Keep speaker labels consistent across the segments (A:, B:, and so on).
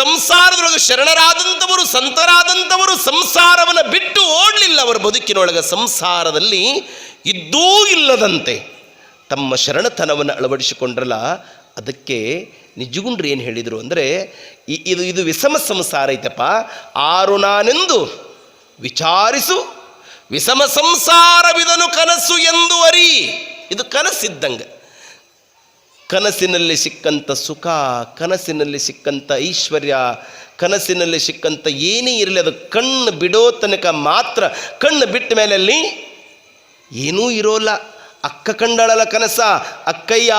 A: ಸಂಸಾರದೊಳಗೆ ಶರಣರಾದಂಥವರು, ಸಂತರಾದಂಥವರು ಸಂಸಾರವನ್ನು ಬಿಟ್ಟು ಓಡಲಿಲ್ಲ ಅವರ ಬದುಕಿನೊಳಗೆ. ಸಂಸಾರದಲ್ಲಿ ಇದ್ದೂ ಇಲ್ಲದಂತೆ ತಮ್ಮ ಶರಣತನವನ್ನು ಅಳವಡಿಸಿಕೊಂಡ್ರಲ್ಲ, ಅದಕ್ಕೆ ನಿಜಗುಂಡ್ರಿ ಏನು ಹೇಳಿದರು ಅಂದರೆ ಇದು ಇದು ವಿಷಮ ಸಂಸಾರ ಐತಪ್ಪ, ಆರು ನಾನೆಂದು ವಿಚಾರಿಸು, ವಿಷಮ ಸಂಸಾರವಿದನು ಕನಸು ಎಂದು ಅರಿ. ಇದು ಕನಸಿದ್ದಂಗೆ. ಕನಸಿನಲ್ಲಿ ಸಿಕ್ಕಂಥ ಸುಖ, ಕನಸಿನಲ್ಲಿ ಸಿಕ್ಕಂಥ ಐಶ್ವರ್ಯ, ಕನಸಿನಲ್ಲಿ ಸಿಕ್ಕಂಥ ಏನೇ ಇರಲಿ ಅದು ಕಣ್ಣು ಬಿಡೋ ತನಕ ಮಾತ್ರ ಕಣ್ಣು ಬಿಟ್ಟ ಮೇಲೆ ಅಲ್ಲಿ ಏನೂ ಇರೋಲ್ಲ. ಅಕ್ಕ ಕಂಡಳಲ ಕನಸ. ಅಕ್ಕಯ್ಯ,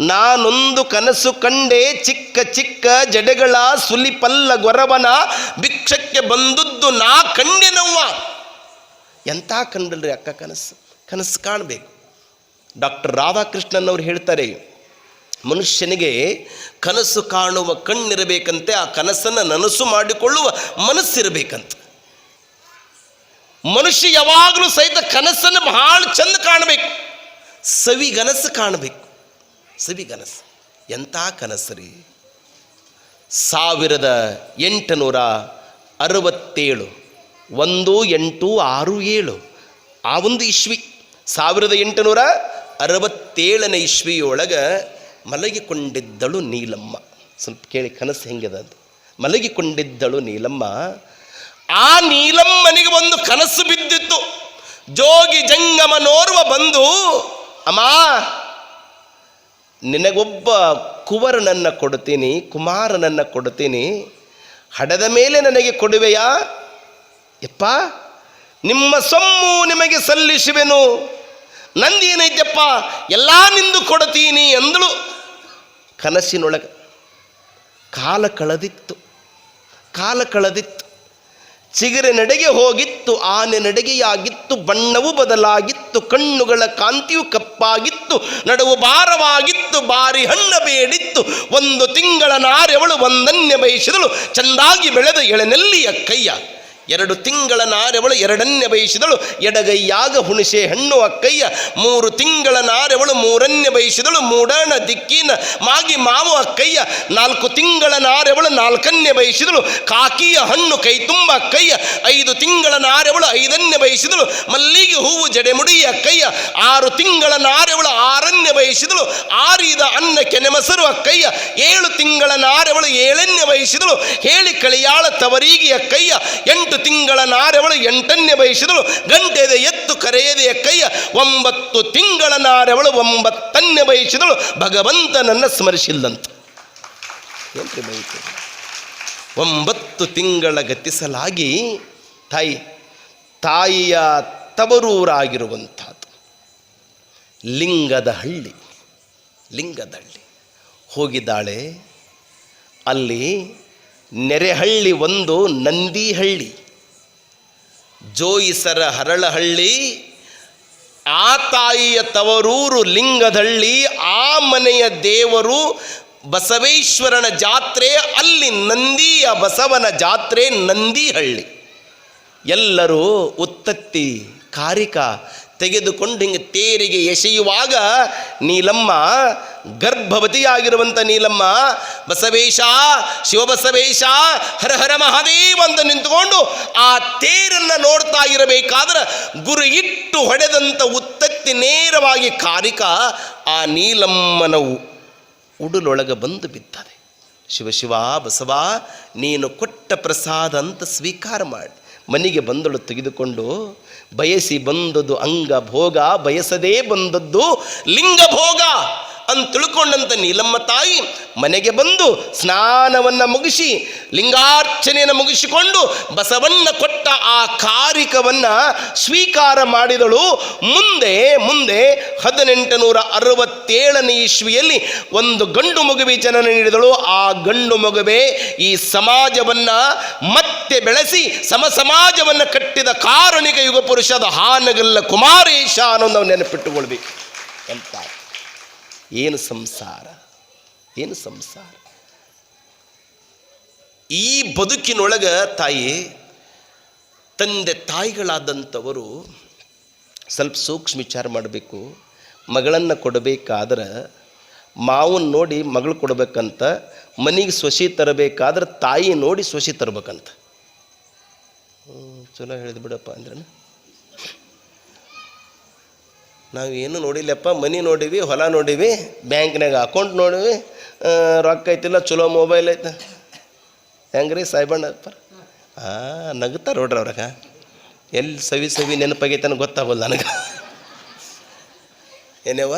A: ನಾನೊಂದು ಕನಸು ಕಂಡೆ ಚಿಕ್ಕ ಚಿಕ್ಕ ಜಡೆಗಳ ಸುಲಿಪಲ್ಲ ಗೊರವನ ಭಿಕ್ಷಕ್ಕೆ ಬಂದದ್ದು ನಾ ಕಂಡೆನವ್ವ. ಎಂಥ ಕಂಡಲ್ರಿ ಅಕ್ಕ ಕನಸು? ಕನಸು ಕಾಣಬೇಕು. ಡಾಕ್ಟರ್ ರಾಧಾಕೃಷ್ಣನ್ ಅವ್ರು ಹೇಳ್ತಾರೆ ಮನುಷ್ಯನಿಗೆ ಕನಸು ಕಾಣುವ ಕಣ್ಣಿರಬೇಕಂತೆ ಆ ಕನಸನ್ನು ನನಸು ಮಾಡಿಕೊಳ್ಳುವ ಮನಸ್ಸಿರಬೇಕಂತ. ಮನುಷ್ಯ ಯಾವಾಗಲೂ ಸಹಿತ ಕನಸನ್ನು ಬಹಳ ಚಂದ ಕಾಣಬೇಕು. ಸವಿಗನಸು ಕಾಣಬೇಕು. ಸವಿಗನಸು ಎಂಥ ಕನಸು ರೀ? ಸಾವಿರದ ಎಂಟುನೂರ ಅರವತ್ತೇಳು, ಒಂದು, ಎಂಟು, ಆರು, ಏಳು, ಆ ಒಂದು ಇಶ್ವಿ ಸಾವಿರದ ಎಂಟುನೂರ ಅರವತ್ತೇಳನೇ ಇಶ್ವಿಯೊಳಗೆ ಮಲಗಿಕೊಂಡಿದ್ದಳು ನೀಲಮ್ಮ. ಸ್ವಲ್ಪ ಕೇಳಿ ಕನಸು ಹೆಂಗಿದೆ ಅದು. ಮಲಗಿಕೊಂಡಿದ್ದಳು ನೀಲಮ್ಮ. ಆ ನೀಲಮ್ಮನಿಗೆ ಒಂದು ಕನಸು ಬಿದ್ದಿತ್ತು. ಜೋಗಿ ಜಂಗಮನೋರ್ವ ಬಂದು, ಅಮ್ಮ, ನಿನಗೊಬ್ಬ ಕುವರನನ್ನು ಕೊಡ್ತೀನಿ ಕುಮಾರನನ್ನು ಕೊಡ್ತೀನಿ ಹಡದ ಮೇಲೆ ನನಗೆ ಕೊಡುವೆಯಾ? ಯಪ್ಪ, ನಿಮ್ಮ ಸೊಮ್ಮು ನಿಮಗೆ ಸಲ್ಲಿಸುವೆನು. ನಂದೇನೈತಪ್ಪ ಎಲ್ಲ ನಿಂದು ಕೊಡ್ತೀನಿ ಅಂದಳು. ಕನಸಿನೊಳಗೆ ಕಾಲ ಕಳೆದಿತ್ತು ಕಾಲ ಕಳೆದಿತ್ತು. ಚಿಗರೆ ನಡೆಗೆ ಹೋಗಿತ್ತು, ಆನೆ ನಡೆಗೆಯಾಗಿತ್ತು, ಬಣ್ಣವು ಬದಲಾಗಿತ್ತು, ಕಣ್ಣುಗಳ ಕಾಂತಿಯು ಕಪ್ಪಾಗಿತ್ತು, ನಡುವು ಭಾರವಾಗಿತ್ತು ಬಾರಿ ಹಣ್ಣ ಬೇಡಿತ್ತು. ಒಂದು ತಿಂಗಳ ನಾರೆವಳು ಒಂದನ್ಯ ಬಯಸಿದಳು, ಚೆಂದಾಗಿ ಬೆಳೆದ ಎಳೆನೆಲ್ಲಿಯ ಕೈಯ ಎರಡು ತಿಂಗಳ ನಾರೆವಳು ಎರಡನ್ನೇ ಬಯಸಿದಳು. ಎಡಗೈಯಾಗ ಹುಣಸೆ ಹಣ್ಣು ಅಕ್ಕಯ್ಯ. ಮೂರು ತಿಂಗಳ ನಾರೆವಳು ಮೂರನ್ಯ ಬಯಸಿದಳು. ಮೂಡಣ ದಿಕ್ಕಿನ ಮಾಗಿ ಮಾವು ಅಕ್ಕಯ್ಯ. ನಾಲ್ಕು ತಿಂಗಳ ನಾರೆವಳು ನಾಲ್ಕನ್ಯ ಬಯಸಿದಳು. ಕಾಕಿಯ ಹಣ್ಣು ಕೈ ತುಂಬ ಅಕ್ಕಯ್ಯ. ಐದು ತಿಂಗಳ ನಾರೆವಳು ಐದನ್ನೇ ಬಯಸಿದಳು. ಮಲ್ಲಿಗೆ ಹೂವು ಜಡೆಮುಡಿ ಅಕ್ಕಯ್ಯ. ಆರು ತಿಂಗಳ ನಾರೆವಳು ಆರನ್ಯ ಬಯಸಿದಳು. ಆರಿದ ಅನ್ನ ಕೆನೆಮಸರು ಅಕ್ಕಯ್ಯ. ಏಳು ತಿಂಗಳ ನಾರೆವಳು ಏಳನ್ಯ ಬಯಸಿದಳು. ಹೇಳಿ ಕಳಿಯಾಳ ತವರಿಗೆ ಅಕ್ಕಯ್ಯ. ಎಂಟು ತಿಂಗಳ ನಾರೆವಳು ಎಂಟನ್ನೇ ಬಯಸಿದಳು. ಗಂಟೆದೆ ಎತ್ತು ಕರೆಯದೆಯ ಕೈಯ ಒಂಬತ್ತು ತಿಂಗಳ ನಾರೆವಳು ಒಂಬತ್ತನ್ನೇ ಬಯಸಿದಳು. ಭಗವಂತನನ್ನು ಸ್ಮರಿಸಿಲ್ಲಂತ. ಒಂಬತ್ತು ತಿಂಗಳ ಗತಿಸಲಾಗಿ ತಾಯಿ, ತಾಯಿಯ ತವರೂರಾಗಿರುವಂಥದ್ದು. ಲಿಂಗದ ಹಳ್ಳಿ ಲಿಂಗದ ಹಳ್ಳಿ. ಹೋಗಿದ್ದಾಳೆ, ಅಲ್ಲಿ ನೆರೆಹಳ್ಳಿ ಒಂದು ನಂದಿಹಳ್ಳಿ. ಜೋಯಿಸರ ಹರಳಹಳ್ಳಿ, ಆ ತಾಯಿಯ ತವರೂರು ಲಿಂಗದಹಳ್ಳಿ ಆ ಮನೆಯ ದೇವರು ಬಸವೇಶ್ವರನ ಜಾತ್ರೆ, ಅಲ್ಲಿ ನಂದಿಯ ಬಸವನ ಜಾತ್ರೆ ನಂದಿಹಳ್ಳಿ. ಎಲ್ಲರೂ ಉತ್ತತ್ತಿ, ಕಾರಿಕ ತೆಗೆದುಕೊಂಡು ಹಿಂಗೆ ತೇರಿಗೆ ಎಸೆಯುವಾಗ ನೀಲಮ್ಮ ಗರ್ಭವತಿಯಾಗಿರುವಂಥ ನೀಲಮ್ಮ, ಬಸವೇಶ, ಶಿವಬಸವೇಶ, ಹರ ಹರ ಮಹಾದೇವ ನಿಂತುಕೊಂಡು ಆ ತೇರನ್ನು ನೋಡ್ತಾ ಇರಬೇಕಾದ್ರೆ ಗುರು ಇಟ್ಟು ಹೊಡೆದಂಥ ಉತ್ತತ್ತಿ ನೇರವಾಗಿ ಕಾರಿಕ ಆ ನೀಲಮ್ಮನ ಉ- ಉಡುಲೊಳಗೆ ಬಂದು ಬಿತ್ತದೆ. ಶಿವಶಿವ ಶಿವ ಬಸವ, ನೀನು ಕೊಟ್ಟ ಪ್ರಸಾದ ಅಂತ ಸ್ವೀಕಾರ ಮಾಡಿ. ಮನೆಗೆ ಬಂದಳು ತೆಗೆದುಕೊಂಡು ಬಯಸಿ ಬಂದದ್ದು ಅಂಗ ಭೋಗ ಬಯಸದೇ ಬಂದದ್ದು ಲಿಂಗ ಭೋಗ ಅಂತ ತಿಳ್ಕೊಂಡಂತ ನೀಲಮ್ಮ ತಾಯಿ ಮನೆಗೆ ಬಂದು ಸ್ನಾನವನ್ನು ಮುಗಿಸಿ ಲಿಂಗಾರ್ಚನೆಯನ್ನು ಮುಗಿಸಿಕೊಂಡು ಬಸವಣ್ಣ ಕೊಟ್ಟ ಆ ಕಾರಿಕವನ್ನು ಸ್ವೀಕಾರ ಮಾಡಿದಳು. ಮುಂದೆ ಮುಂದೆ ಹದಿನೆಂಟು ನೂರ ಅರವತ್ತೇಳನೇ ಇಸ್ವಿಯಲ್ಲಿ ಒಂದು ಗಂಡು ಮಗುವಿ ಜನನ ನೀಡಿದಳು. ಆ ಗಂಡು ಮಗುವೆ ಈ ಸಮಾಜವನ್ನು ಮತ್ತೆ ಬೆಳೆಸಿ ಸಮ ಸಮಾಜವನ್ನು ಕಟ್ಟಿದ ಕಾರಣಿಕ ಯುಗ ಪುರುಷದ ಹಾನಗಲ್ಲ ಕುಮಾರೇಶ ಅನ್ನೋದು ನಾವು ನೆನಪಿಟ್ಟುಕೊಳ್ಬೇಕು ಅಂತ. ಏನು ಸಂಸಾರ? ಏನು ಸಂಸಾರ? ಈ ಬದುಕಿನೊಳಗ ತಾಯಿ, ತಂದೆ ತಾಯಿಗಳಾದಂಥವರು ಸ್ವಲ್ಪ ಸೂಕ್ಷ್ಮ ವಿಚಾರ ಮಾಡಬೇಕು. ಮಗಳನ್ನು ಕೊಡಬೇಕಾದ್ರೆ ಮಾವನ್ ನೋಡಿ ಮಗಳು ಕೊಡಬೇಕಂತ, ಮನೆಗೆ ಸೊಸಿ ತರಬೇಕಾದ್ರೆ ತಾಯಿ ನೋಡಿ ಸೊಸಿ ತರಬೇಕಂತ. ಚಲೋ ಹೇಳಿದ್ ಬಿಡಪ್ಪ ಅಂದ್ರೆ ನಾವು ಏನು ನೋಡಿಲ್ಲಪ್ಪ, ಮನಿ ನೋಡಿವಿ, ಹೊಲ ನೋಡಿವಿ ಬ್ಯಾಂಕ್ನಾಗ ಅಕೌಂಟ್ ನೋಡಿವಿ ರೊಕ್ಕ ಐತಿಲ್ಲ, ಚಲೋ ಮೊಬೈಲ್ ಐತೆ. ಹೆಂಗ್ರಿ ಸಾಯ್ಬಣ್ಣ ಹಾಂ ನಗುತ್ತಾರೆ ನೋಡ್ರಿ ಅವ್ರಾಗ. ಎಲ್ಲಿ ಸವಿ ಸವಿ ನೆನಪಾಗೈತನ ಗೊತ್ತಾಗೋಲ್ಲ ನನಗೆ. ಏನೇವ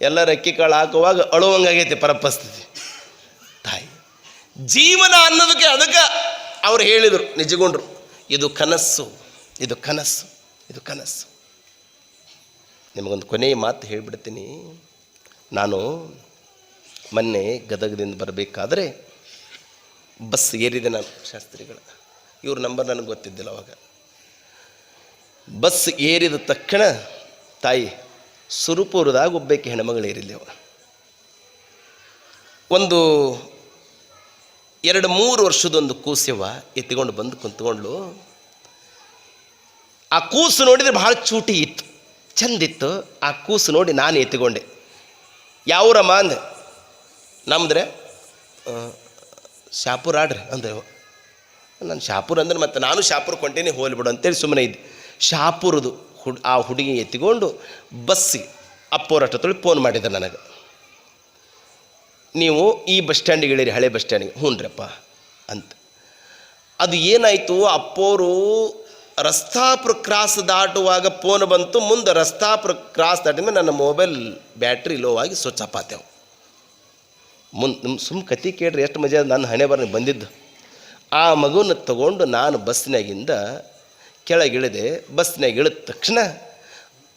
A: ಎಲ್ಲ ಅಕ್ಕಿ ಕಾಳು ಹಾಕುವಾಗ ಅಳುವಂಗಾಗೈತಿ ಪರಪಸ್ಥಿತಿ. ತಾಯಿ. ಜೀವನ ಅನ್ನೋದಕ್ಕೆ ಅದಕ್ಕೆ ಅವ್ರು ಹೇಳಿದರು ನಿಜಗೊಂಡ್ರು. ಇದು ಕನಸ್ಸು ಇದು ಕನಸ್ಸು ಇದು ಕನಸ್ಸು. ನಿಮಗೊಂದು ಕೊನೆಯ ಮಾತು ಹೇಳಿಬಿಡ್ತೀನಿ. ನಾನು ಮೊನ್ನೆ ಗದಗದಿಂದ ಬರಬೇಕಾದ್ರೆ ಬಸ್ ಏರಿದೆ ನಾನು ಶಾಸ್ತ್ರಿಗಳ. ಇವ್ರ ನಂಬರ್ ನನಗೆ ಗೊತ್ತಿದ್ದಿಲ್ಲ ಅವಾಗ. ಬಸ್ ಏರಿದ ತಕ್ಷಣ ತಾಯಿ, ಸುರುಪುರದಾಗ ಒಬ್ಬಕ್ಕೆ ಹೆಣ್ಮಗಳು ಏರಿದ್ದೆವ ಒಂದು ಎರಡು ಮೂರು ವರ್ಷದೊಂದು ಕೂಸ್ಯವ ಎತ್ತಿಕೊಂಡು ಬಂದು ಕುಂತ್ಕೊಂಡ್ಲು ಆ ಕೂಸು ನೋಡಿದ್ರೆ ಭಾಳ ಚೂಟಿ ಇತ್ತು. ಚಂದಿತ್ತು, ಆ ಕೂಸು ನೋಡಿ ನಾನು ಎತ್ತಿಕೊಂಡೆ. ಯಾವರಮ್ಮ ಅಂದೆ. ನಮ್ದ್ರೆ ಶಾಪುರ್ ಆಡ್ರಿ ಅಂದೆ. ನಾನು ಶಾಪುರ ಅಂದ್ರೆ ಮತ್ತೆ ನಾನು ಶಾಪುರ ಕೊಂಟೇನೆ ಹೋಲ್ಬಿಡು ಅಂತೇಳಿ ಸುಮ್ಮನೆ ಇದ್ದೆ. ಶಾಪುರದು ಹುಡ್, ಆ ಹುಡುಗಿ ಎತ್ತಿಕೊಂಡು ಬಸ್ಸಿ ಅಪ್ಪೋರ ಅಷ್ಟೊತ್ತೊಳಗೆ ಫೋನ್ ಮಾಡಿದ್ದೆ ನನಗೆ. ನೀವು ಈ ಬಸ್ ಸ್ಟ್ಯಾಂಡಿಗೆ ಇಳೀರಿ, ಹಳೆ ಬಸ್ ಸ್ಟ್ಯಾಂಡಿಗೆ. ಹ್ಞೂನ್ರಪ್ಪ ಅಂತ. ಅದು ಏನಾಯಿತು, ಅಪ್ಪೋರು ರಸ್ತಾಪುರ ಕ್ರಾಸ್ ದಾಟುವಾಗ ಫೋನ್ ಬಂತು. ಮುಂದೆ ರಸ್ತಾಪುರ ಕ್ರಾಸ್ ದಾಟಿದ ನನ್ನ ಮೊಬೈಲ್ ಬ್ಯಾಟ್ರಿ ಲೋ ಆಗಿ ಸ್ವಿಚ್ ಪಾತೇವು ಮುಂದೆ ನಿಮ್ಮ ಸುಮ್ಮ ಕತಿ ಕೇಳ್ರಿ ಎಷ್ಟು ಮಜಾ ನನ್ನ ಹಣೆ ಬರ ಬಂದಿದ್ದು. ಆ ಮಗುನ ತಗೊಂಡು ನಾನು ಬಸ್ನಾಗಿಂದ ಕೆಳಗಿಳಿದೆ ಬಸ್ನಾಗ ಇಳಿದ. ತಕ್ಷಣ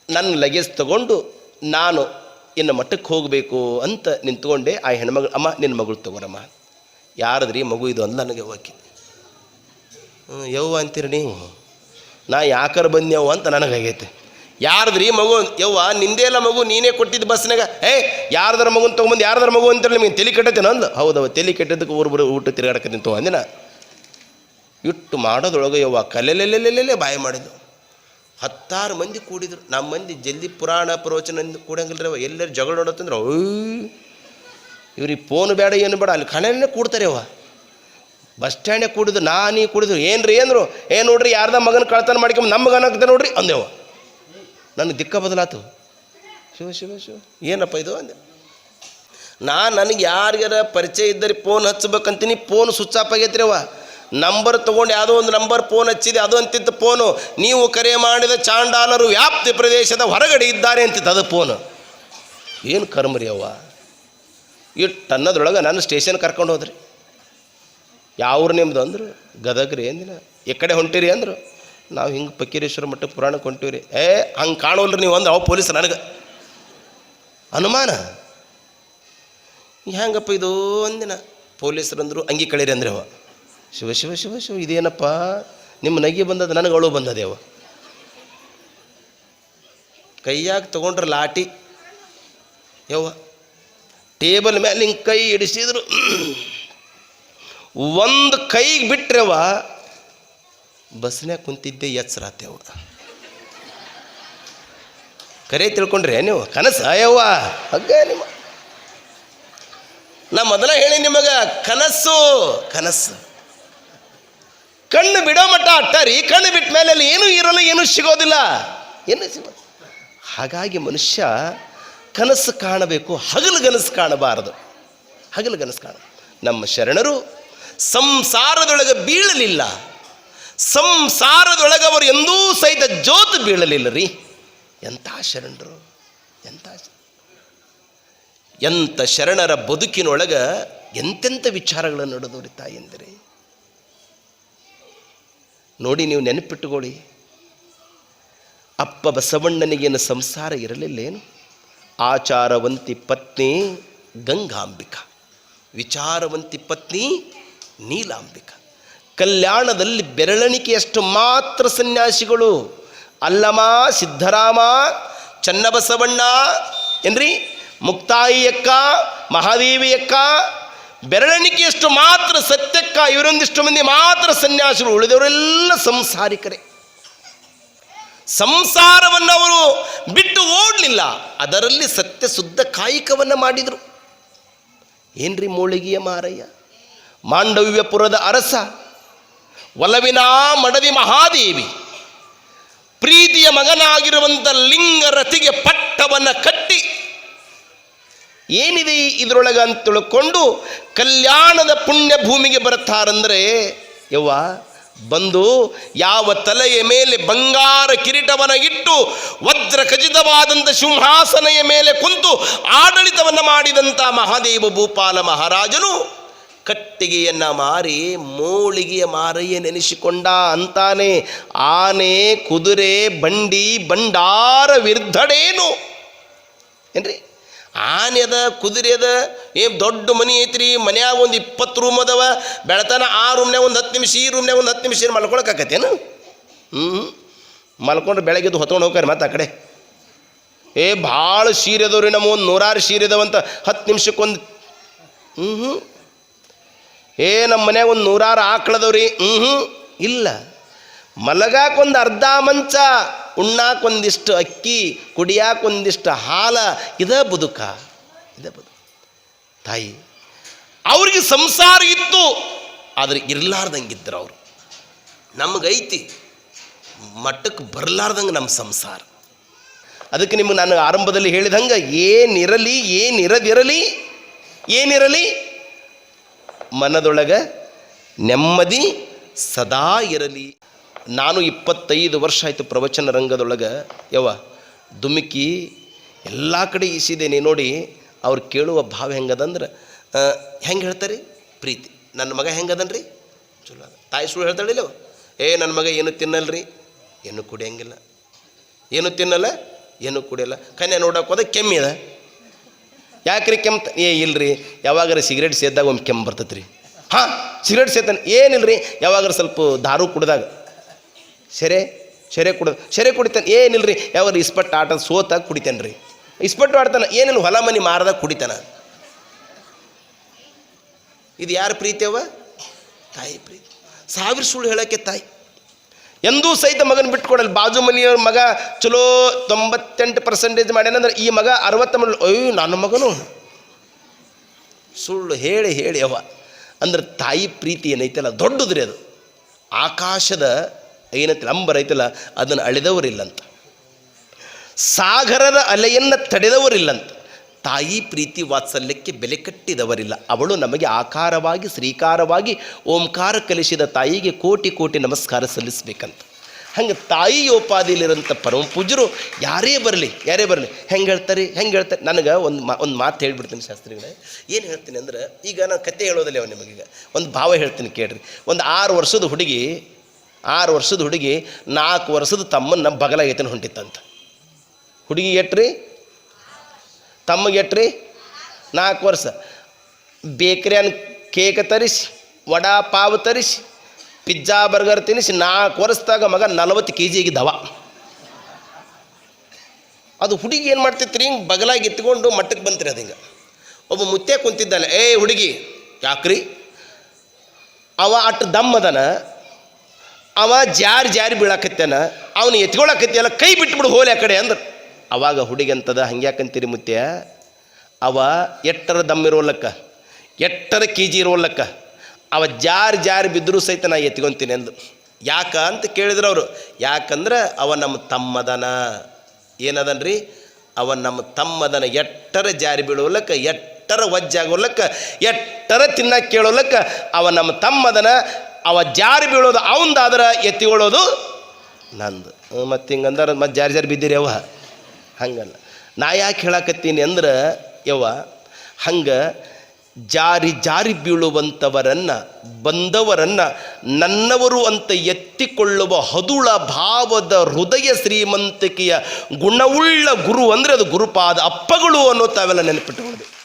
A: ನನ್ನ ಲಗೇಜ್ ತಗೊಂಡು ನಾನು ಇನ್ನು ಮಠಕ್ಕೆ ಹೋಗಬೇಕು ಅಂತ ನಿಂತ್ಕೊಂಡೆ. ಆ ಹೆಣ್ಮಗಳು, ಅಮ್ಮ, ನಿನ್ನ ಮಗಳು ತಗೋರಮ್ಮ. ಯಾರದ್ರಿ ಮಗು ಇದು? ಅಂದ ನನಗೆ ಹೋಗಿ ಯವ್ವ ಅಂತೀರಿ ನೀವು? ನಾ ಯಾಕರ ಬಂದೆವು ಅಂತ ನನಗಾಗೈತೆ. ಯಾರದ್ರಿ ಮಗು ಯವ್ವ ನಿಂದೆಲ್ಲ ಮಗು, ನೀನೇ ಕೊಟ್ಟಿದ್ದು ಬಸ್ನಾಗ ಏ, ಯಾರ್ದಾರ ಮಗುನ ತೊಗೊಂಬಂದು ಯಾರ್ದಾರ ಮಗು ಅಂತೇಳಿ ನಿಮಗೆ ತಲೆ ಅಂದ ಅಂದು ಹೌದವ ತಲೆ ಕೆಟ್ಟದಕ್ಕೆ ಊರು ಬರೋ ಊಟ ತಿರುಗಾಡಕತ್ತೀನಿ ಅಂದಿನ. ಇಟ್ಟು ಮಾಡೋದೊಳಗೆ ಯವ್ವ ಕಲೆಲೆಲೆಲೆಲೆ ಬಾಯಿ ಮಾಡಿದ್ದು ಹತ್ತಾರು ಮಂದಿ ಕೂಡಿದ್ರು. ನಮ್ಮ ಮಂದಿ ಜಲ್ದಿ ಪುರಾಣ ಪ್ರವಚನ ಕೂಡಂಗಿಲ್ರಿ ಅವ ಎಲ್ಲರೂ ಜಗಳ ನೋಡತ್ತಂದ್ರೆ, ಓಯ್, ಇವ್ರಿಗೆ ಫೋನ್ ಬೇಡ, ಏನು ಬೇಡ, ಅಲ್ಲಿ ಕಣೆನೇ ಕೂಡ್ತಾರೆ ಅವ ಬಸ್ ಸ್ಟ್ಯಾಂಡೇ ನೀ ನಾನೀ ಏನು ರೀ ಏನ್ರು ಏ ನೋಡ್ರಿ ಯಾರ್ದ ಮಗನ ಕಳ್ತನ ಮಾಡ್ಕೊಂಡು ನಮ್ಮ ಮಗನ ಆಗ್ತದೆ ನೋಡ್ರಿ ಅಂದೆವ. ನನಗೆ ದಿಕ್ಕ ಬದಲಾತು. ಶಿವ ಶಿವ ಶಿವ. ಏನಪ್ಪ ಇದು ಅಂದೆ. ನಾ ನನಗೆ ಯಾರಿಗಾರ ಪರಿಚಯ ಇದ್ದರೆ ಫೋನ್ ಹಚ್ಬೇಕಂತೀನಿ, ಫೋನ್ ಸ್ವಿಚ್ ಆಫ್ ಆಗೈತ್ರಿ ಅವ ನಂಬರ್ ತೊಗೊಂಡು ಯಾವುದೋ ಒಂದು ನಂಬರ್ ಫೋನ್ ಹಚ್ಚಿದೆ, ಅದು ಅಂತಿತ್ತು ಫೋನು. ನೀವು ಕರೆ ಮಾಡಿದ ಚಾಂಡಾಲರು ವ್ಯಾಪ್ತಿ ಪ್ರದೇಶದ ಹೊರಗಡೆ ಇದ್ದಾರೆ ಅಂತಿತ್ತು ಅದು ಫೋನು. ಏನು ಕರ್ಮರಿ ಅವ್ವ. ಇಟ್ಟು ಅನ್ನೋದ್ರೊಳಗೆ ನಾನು ಸ್ಟೇಷನ್ ಕರ್ಕೊಂಡು ಹೋದ್ರಿ. ಯಾವ್ರು ನಿಮ್ದು ಅಂದರು ರೀ ಅಂದಿನ. ಈ ಕಡೆ ಹೊಂಟಿರಿ ಅಂದರು, ನಾವು ಹಿಂಗೆ ಪಕ್ಕೀರೇಶ್ವರ ಮಠಕ್ಕೆ ಪುರಾಣಕ್ಕೆ ಹೊಂಟಿವ್ರಿ ಏ, ಹಂಗೆ ಕಾಣೋಲ್ರಿ ನೀವು ಅಂದ್ರೆ ಅವ ಪೊಲೀಸ್ ನನಗೆ. ಅನುಮಾನ? ಹೆಂಗಪ್ಪ ಇದು ಒಂದಿನ ಪೊಲೀಸರು ಅಂದರು ಅಂಗಿ ಕಳೀರಿ ಅಂದ್ರೆ ಅವ. ಶಿವ ಶಿವ ಶಿವ ಶಿವ, ಇದೇನಪ್ಪ? ನಿಮ್ಮ ನಗಿ ಬಂದದ ನನಗೆ ಅಳು ಅವ. ಕೈಯಾಗ ತೊಗೊಂಡ್ರೆ ಲಾಟಿ ಯವ್ವ, ಟೇಬಲ್ ಮೇಲೆ ಹಿಂಗೆ ಕೈ ಇಡಿಸಿದ್ರು ಒಂದು ಕೈಗೆ ಬಿಟ್ಟರೆವ ಬಸ್ನ್ಯಾಗ ಕುಂತಿದ್ದೆ ಎಚ್ಚರಾತೆವ ಕರೆ ತಿಳ್ಕೊಂಡ್ರೆ ನೀವು, ಕನಸು ಅಯ್ಯವ್ವ ಹಗ್ಗ ನಿಮ್ಮ. ನಾ ಮೊದಲ ಹೇಳಿ ನಿಮಗೆ ಕನಸು ಕನಸು. ಕಣ್ಣು ಬಿಡೋ ಮಟ್ಟ ಅಟ್ಟಾರಿ ಕಣ್ಣು ಬಿಟ್ಟ ಮೇಲೆ ಅಲ್ಲಿ ಏನೂ ಇರಲ್ಲ ಏನೂ ಸಿಗೋದಿಲ್ಲ. ಏನು ಸಿಗೋ ಹಾಗಾಗಿ ಮನುಷ್ಯ ಕನಸು ಕಾಣಬೇಕು, ಹಗಲು ಕನಸು ಕಾಣಬಾರದು. ಹಗಲು ಕನಸು ಕಾಣ ನಮ್ಮ ಶರಣರು ಸಂಸಾರದೊಳಗೆ ಬೀಳಲಿಲ್ಲ. ಸಂಸಾರದೊಳಗೆ ಅವರು ಎಂದೂ ಸಹಿತ ಜೋತು ಬೀಳಲಿಲ್ಲ ರೀ. ಎಂಥ ಶರಣರು, ಎಂಥ ಎಂಥ ಶರಣರ ಬದುಕಿನೊಳಗೆ ಎಂತೆಂಥ ವಿಚಾರಗಳನ್ನು ತಾಯಿ ಎಂದರೆ. ನೋಡಿ ನೀವು ನೆನಪಿಟ್ಟುಕೊಳ್ಳಿ. ಅಪ್ಪ ಬಸವಣ್ಣನಿಗೇನು ಸಂಸಾರ ಇರಲಿಲ್ಲೇನು? ಆಚಾರವಂತಿ ಪತ್ನಿ ಗಂಗಾಂಬಿಕಾ. ವಿಚಾರವಂತಿ ಪತ್ನಿ ನೀಲಾಂಬಿಕ. ಕಲ್ಯಾಣದಲ್ಲಿ ಬೆರಳಣಿಕೆಯಷ್ಟು ಮಾತ್ರ ಸನ್ಯಾಸಿಗಳು. ಅಲ್ಲಮ ಸಿದ್ಧರಾಮ, ಚನ್ನಬಸವಣ್ಣ, ಏನ್ರಿ? ಮುಕ್ತಾಯಿಯಕ್ಕ, ಮಹಾದೇವಿಯಕ್ಕ, ಬೆರಳಣಿಕೆಯಷ್ಟು ಮಾತ್ರ ಸತ್ಯಕ್ಕ, ಇವರೊಂದಿಷ್ಟು ಮಂದಿ ಮಾತ್ರ ಸನ್ಯಾಸಿಗಳು, ಉಳಿದವರೆಲ್ಲ ಸಂಸಾರಿಕರೇ. ಸಂಸಾರವನ್ನು ಅವರು ಬಿಟ್ಟು ಓಡಲಿಲ್ಲ. ಅದರಲ್ಲಿ ಸತ್ಯ ಶುದ್ಧ ಕಾಯಿಕವನ್ನು ಮಾಡಿದರು. ಏನ್ರಿ ಮೋಳಿಗೆಯ ಮಾರಯ್ಯ? ಮಾಂಡವ್ಯಪುರದ ಅರಸ, ಒಲವಿನ ಮಡದಿ ಮಹಾದೇವಿ, ಪ್ರೀತಿಯ ಮಗನಾಗಿರುವಂಥ ಲಿಂಗರತಿಗೆ ಪಟ್ಟವನ್ನು ಕಟ್ಟಿ ಏನಿದೆ ಇದರೊಳಗೆ ಅಂತ ತಿಳ್ಕೊಂಡು ಕಲ್ಯಾಣದ ಪುಣ್ಯ ಭೂಮಿಗೆ ಬರುತ್ತಾರಂದರೆ, ಯವ್ವ, ಬಂದು ಯಾವ ತಲೆಯ ಮೇಲೆ ಬಂಗಾರ ಕಿರೀಟವನ್ನು ಇಟ್ಟು ವಜ್ರ ಖಚಿತವಾದಂಥ ಸಿಂಹಾಸನೆಯ ಮೇಲೆ ಕುಂತು ಆಡಳಿತವನ್ನು ಮಾಡಿದಂಥ ಮಹಾದೇವ ಭೂಪಾಲ ಮಹಾರಾಜನು ಕಟ್ಟಿಗೆಯನ್ನ ಮಾರಿ ಮೋಳಿಗೆಯ ಮಾರಯ್ಯ ನೆನೆಸಿಕೊಂಡ ಅಂತಾನೆ, ಆನೆ, ಕುದುರೆ, ಬಂಡಿ ಬಂಡಾರ ವಿರ್ಧಡೇನು ಏನ್ರಿ? ಆನೆ ಅದ ಏ ದೊಡ್ಡ ಮನೆ ಐತ್ರಿ, ಮನ್ಯಾಗ ಒಂದು ಇಪ್ಪತ್ತು ರೂಮ್ ಅದಾವ, ಬೆಳತನ ಆ ರೂಮ್ನ್ಯಾಗ ಒಂದು ಹತ್ತು ನಿಮಿಷ, ಈ ರೂಮ್ನ್ಯಾಗ ಒಂದು ಹತ್ತು ನಿಮಿಷ ಮಲ್ಕೊಳಕ್ಕಾಗತ್ತೇನು ಹ್ಞೂ ಮಲ್ಕೊಂಡ್ರೆ ಬೆಳಗ್ಗೆದ್ದು ಹೊತ್ಕೊಂಡು ಹೋಗ್ತಾರೆ ಮತ್ತೆ ಆ ಕಡೆ. ಏ, ಭಾಳ ಸೀರೆ ನಮ್ಮ ಒಂದು ನೂರಾರು ಸೀರೆ ಹತ್ತು ನಿಮಿಷಕ್ಕೊಂದು ಹ್ಞೂ ಹ್ಞೂ ಏ ನಮ್ಮ ಮನ್ಯಾಗ ಒಂದು ನೂರಾರು ಆಕಳದವ್ರಿ. ಹ್ಞೂ ಹ್ಞೂ ಇಲ್ಲ. ಮಲಗಾಕೊಂದು ಅರ್ಧ ಮಂಚ ಉಣ್ಣಾಕೊಂದಿಷ್ಟು ಅಕ್ಕಿ ಕುಡಿಯಾಕೊಂದಿಷ್ಟು ಹಾಲ, ಇದ ಬದುಕ. ಇದ ಬದುಕ. ತಾಯಿ, ಅವ್ರಿಗೆ ಸಂಸಾರ ಇತ್ತು, ಆದರೆ ಇರಲಾರ್ದಂಗಿದ್ರು ಅವರು. ನಮಗೈತಿ ಮಟ್ಟಕ್ಕೆ ಬರಲಾರ್ದಂಗೆ ನಮ್ಮ ಸಂಸಾರ. ಅದಕ್ಕೆ ನಿಮಗೆ ನಾನು ಆರಂಭದಲ್ಲಿ ಹೇಳಿದಂಗೆ, ಏನಿರಲಿ, ಏನಿರದಿರಲಿ, ಏನಿರಲಿ ಮನದೊಳಗೆ ನೆಮ್ಮದಿ ಸದಾ ಇರಲಿ. ನಾನು ಇಪ್ಪತ್ತೈದು ವರ್ಷ ಆಯಿತು ಪ್ರವಚನ ರಂಗದೊಳಗೆ, ಯವ್ವ ದುಮುಕಿ ಎಲ್ಲ ಕಡೆ ಈಸಿದ್ದೇನೆ. ನೋಡಿ, ಅವ್ರು ಕೇಳುವ ಭಾವ ಹೆಂಗದಂದ್ರೆ ಹೆಂಗೆ ಹೇಳ್ತಾರೆ? ಪ್ರೀತಿ. ನನ್ನ ಮಗ ಹೆಂಗದನ್ರಿ? ಚಲೋ ಅದ. ತಾಯಿ ಸುಳ್ಳು ಹೇಳ್ತಾಳಿಲ್ಲ? ಏ, ನನ್ನ ಮಗ ಏನು ತಿನ್ನಲ್ರಿ? ಏನು ಕುಡಿಯಂಗಿಲ್ಲ. ಏನು ತಿನ್ನಲ್ಲ? ಏನು ಕುಡಿಯಲ್ಲ. ಕನ್ಯಾ ನೋಡಕ್ಕೆ ಹೋದ ಕೆಮ್ಮಿದ ಯಾಕ್ರಿ ಕೆಮ್ಮ ಏ, ಇಲ್ರಿ. ಯಾವಾಗಾರ ಸಿಗರೇಟ್ ಸೇದ್ದಾಗ ಒಮ್ಮೆ ಕೆಮ್ಮು ರೀ ಹಾಂ ಸಿಗರೇಟ್ ಸೇತಾನೆ ಏನಿಲ್ರಿ, ಯಾವಾಗಾರ ಸ್ವಲ್ಪ ದಾರು ಕುಡ್ದಾಗ. ಸೆರೆ ಸೆರೆ ಕುಡ್ದ ಸೆರೆ ಕುಡಿತಾನೆ ಏನಿಲ್ರಿ ಯಾವಾಗ ಇಸ್ಪಟ್ಟು ಆಟ ಸೋತಾಗ ಕುಡಿತಾನೆ ರೀ ಇಸ್ಪಟ್ಟು ಆಡ್ತಾನೆ ಏನಿಲ್ಲ ಹೊಲ ಮನೆ ಮಾರದಾಗ ಕುಡಿತಾನ. ಇದು ಯಾರ ಪ್ರೀತಿಯವ ತಾಯಿ ಪ್ರೀತಿ. ಸಾವಿರ ಸುಳ್ಳು ಹೇಳೋಕ್ಕೆ ತಾಯಿ. ಎಂದೂ ಸಹಿತ ಮಗನ ಬಿಟ್ಕೊಡಲ್ಲ, ಬಾಜು ಮನೆಯವ್ರ ಮಗ ಚಲೋ ತೊಂಬತ್ತೆಂಟು ಪರ್ಸೆಂಟೇಜ್ ಮಾಡ್ಯಾನಂದ್ರೆ ಈ ಮಗ ಅರವತ್ತ ಮನೆ ಅಯ್ಯೋ, ನನ್ನ ಮಗನು. ಸುಳ್ಳು ಹೇಳಿ ಹೇಳಿ ಅವ ಅಂದ್ರೆ ತಾಯಿ ಪ್ರೀತಿ ಏನೈತಲ್ಲ, ದೊಡ್ಡದ್ರಿ ಅದು. ಆಕಾಶದ ಏನೈತಿಲ್ಲ ಅಂಬರ್ ಐತಲ್ಲ, ಅದನ್ನು ಅಳೆದವರಿಲ್ಲಂತ. ಸಾಗರದ ಅಲೆಯನ್ನು ತಡೆದವರಿಲ್ಲಂತ. ತಾಯಿ ಪ್ರೀತಿ ವಾತ್ಸಲ್ಯಕ್ಕೆ ಬೆಲೆ ಕಟ್ಟಿದವರಿಲ್ಲ. ಅವಳು ನಮಗೆ ಆಕಾರವಾಗಿ, ಶ್ರೀಕಾರವಾಗಿ, ಓಂಕಾರ ಕಲಿಸಿದ ತಾಯಿಗೆ ಕೋಟಿ ಕೋಟಿ ನಮಸ್ಕಾರ ಸಲ್ಲಿಸ್ಬೇಕಂತ. ಹಂಗೆ ತಾಯಿಯೋಪಾದಿಲಿರೋಂಥ ಪರಮ ಪೂಜರು ಯಾರೇ ಬರಲಿ ಯಾರೇ ಬರಲಿ, ಹೆಂಗೆ ಹೇಳ್ತಾರೆ ಹೆಂಗೆ ಹೇಳ್ತಾರೆ? ನನಗೆ ಒಂದು ಮಾ, ಒಂದು ಮಾತು ಹೇಳ್ಬಿಡ್ತೀನಿ ಶಾಸ್ತ್ರಿಗಳೇ. ಏನು ಹೇಳ್ತೀನಿ ಅಂದ್ರೆ, ಈಗ ನಾನು ಕತೆ ಹೇಳೋದಿಲ್ಲ ಅವ ನಿಮಗೀಗ. ಒಂದು ಭಾವ ಹೇಳ್ತೀನಿ ಕೇಳ್ರಿ. ಒಂದು ಆರು ವರ್ಷದ ಹುಡುಗಿ, ಆರು ವರ್ಷದ ಹುಡುಗಿ ನಾಲ್ಕು ವರ್ಷದ ತಮ್ಮನ್ನ ಬಗಲಾಗೈತನ ಹೊಂಟಿತ್ತಂತ. ಹುಡುಗಿ ಎಟ್ರಿ? ತಮ್ಮಗೆ ಎಟ್ರಿ? ನಾಲ್ಕು ವರ್ಷ. ಬೇಕ್ರಿಯನ್ನು ಕೇಕ್ ತರಿಸಿ ವಡಾ ಪಾವ್ ತರಿಸಿ ಪಿಜ್ಜಾ ಬರ್ಗರ್ ತಿನ್ನಿಸಿ ನಾಲ್ಕು ವರ್ಷದಾಗ ಮಗ ನಲವತ್ತು ಕೆ ಜಿ ಆಗಿದ್ದವ. ಅದು ಹುಡುಗಿ ಏನು ಮಾಡ್ತಿತ್ತು ರೀ ಹಿಂಗೆ ಬಗಲಾಗಿ ಎತ್ಕೊಂಡು ಮಟ್ಟಕ್ಕೆ ಬಂತ್ರಿ ಅದು ಹಿಂಗೆ. ಒಬ್ಬ ಮುತ್ತೆ ಕುಂತಿದ್ದಾನೆ, ಏ ಹುಡುಗಿ, ಯಾಕ್ರಿ? ಅವ ಅಟ್ಟು ದಮ್ಮದನ ಅವ ಜಾರಿ ಜಾರಿ ಬೀಳಾಕತ್ತೇನ. ಅವನು ಎತ್ಕೊಳಕತ್ತಿಯಲ್ಲ ಕೈ ಬಿಟ್ಬಿಡು, ಹೋಲಿ ಆ ಕಡೆ, ಅಂದ್ರೆ. ಅವಾಗ ಹುಡುಗಿ ಅಂತದ, ಹಂಗ್ಯಾಕಂತೀರಿ ಮುತ್ತೆ? ಅವ ಎಟ್ಟರ ದಮ್ಮಿರೋಲ್ಲಕ್ಕ ಎಟ್ಟರ ಕೆ ಜಿ ಇರೋಲ್ಲಕ್ಕ ಅವ ಜಾರು ಜಾರು ಬಿದ್ದರೂ ಸಹಿತ ನಾ ಎತ್ಕೊಂತೀನಿ ಅಂದು ಯಾಕ ಅಂತ ಕೇಳಿದ್ರು ಅವರು. ಯಾಕಂದ್ರೆ ಅವ ನಮ್ಮ ತಮ್ಮದನ. ಏನದನ್ರಿ? ಅವ ನಮ್ಮ ತಮ್ಮದನ ಎಟ್ಟರ ಜಾರಿ ಬೀಳೋಲಕ್ಕ ಎಟ್ಟರ ವಜ್ಜಾಗೋಲಕ್ಕ ಎಟ್ಟರ ತಿನ್ನಕ್ಕೆ ಕೇಳೋಲಕ್ಕ ಅವ ನಮ್ಮ ತಮ್ಮದನ, ಅವ ಜಾರಿ ಬೀಳೋದು ಅವಂದಾದ್ರೆ ಎತ್ತಿಕೊಳ್ಳೋದು ನಂದು. ಮತ್ತು ಹಿಂಗಂದ್ರೆ, ಮತ್ತೆ ಜಾರಿ ಜಾರಿ ಬಿದ್ದಿರಿ ಅವ ಹಂಗಲ್ಲ. ನಾ ಯಾಕೆ ಹೇಳಕತ್ತೀನಿ ಅಂದ್ರೆ, ಯವ್ವ, ಹಂಗೆ ಜಾರಿ ಜಾರಿ ಬೀಳುವಂಥವರನ್ನು ಬಂದವರನ್ನು, ನನ್ನವರು ಅಂತ ಎತ್ತಿಕೊಳ್ಳುವ ಹದುಳ ಭಾವದ ಹೃದಯ ಶ್ರೀಮಂತಿಕೆಯ ಗುಣವುಳ್ಳ ಗುರು ಅಂದರೆ ಅದು ಗುರುಪಾದ ಅಪ್ಪಗಳು ಅನ್ನೋ ತಾವೆಲ್ಲ ನೆನಪಿಟ್ಟುಕೊಳ್ಬೇಕು